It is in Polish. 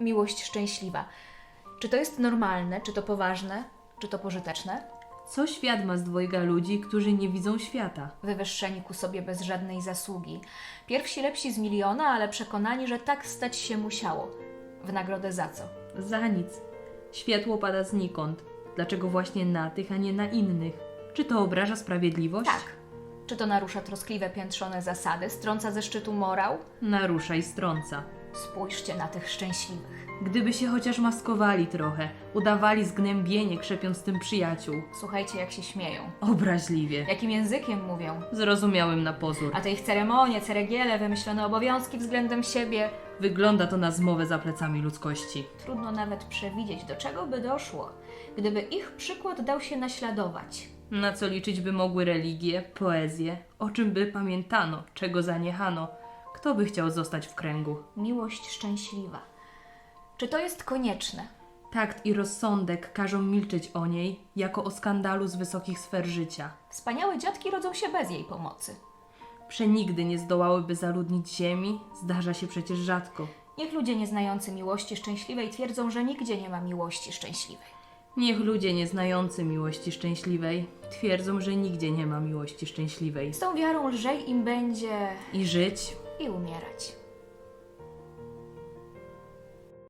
miłość szczęśliwa. Czy to jest normalne, czy to poważne, czy to pożyteczne? Co świat ma z dwojga ludzi, którzy nie widzą świata? Wywyższeni ku sobie bez żadnej zasługi. Pierwsi lepsi z miliona, ale przekonani, że tak stać się musiało. W nagrodę za co? Za nic. Światło pada znikąd. Dlaczego właśnie na tych, a nie na innych? Czy to obraża sprawiedliwość? Tak. Czy to narusza troskliwe piętrzone zasady, strąca ze szczytu morał? Narusza i strąca. Spójrzcie na tych szczęśliwych. Gdyby się chociaż maskowali trochę, udawali zgnębienie, krzepiąc tym przyjaciół. Słuchajcie, jak się śmieją. Obraźliwie. Jakim językiem mówią. Zrozumiałym na pozór. A te ich ceremonie, ceregiele, wymyślone obowiązki względem siebie. Wygląda to na zmowę za plecami ludzkości. Trudno nawet przewidzieć, do czego by doszło, gdyby ich przykład dał się naśladować. Na co liczyć by mogły religie, poezje, o czym by pamiętano, czego zaniechano. Kto by chciał zostać w kręgu? Miłość szczęśliwa. Czy to jest konieczne? Takt i rozsądek każą milczeć o niej, jako o skandalu z wysokich sfer życia. Wspaniałe dziadki rodzą się bez jej pomocy. Przenigdy nie zdołałyby zaludnić ziemi, zdarza się przecież rzadko. Niech ludzie nieznający miłości szczęśliwej twierdzą, że nigdzie nie ma miłości szczęśliwej. Niech ludzie nieznający miłości szczęśliwej twierdzą, że nigdzie nie ma miłości szczęśliwej. Z tą wiarą lżej im będzie I żyć i umierać.